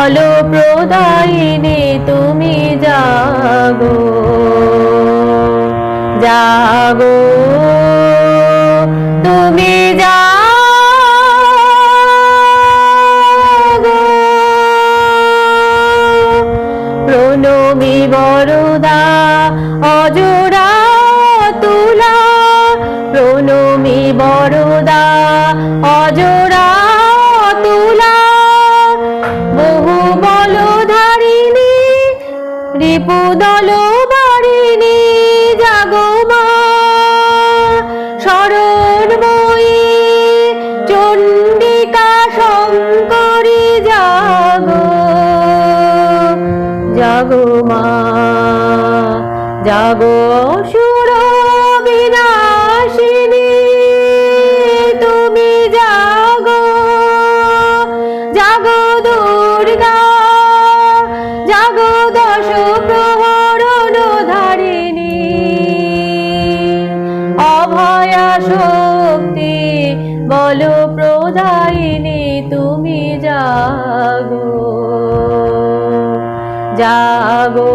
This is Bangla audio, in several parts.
বলো প্রদায়িনী তুমি যাগো জাগো। তুমি যাগো প্রণমী বরদা রিপু দল বারিণী জাগো মা শরণময়ী চণ্ডিকা শঙ্করী জাগো। জাগো মা, জাগো সুর বিনাশিনী তুমি জাগো। জাগো দুর্গা শক্তি বল প্রদায়িনী তুমি জাগো। জাগো।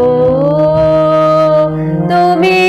তুমি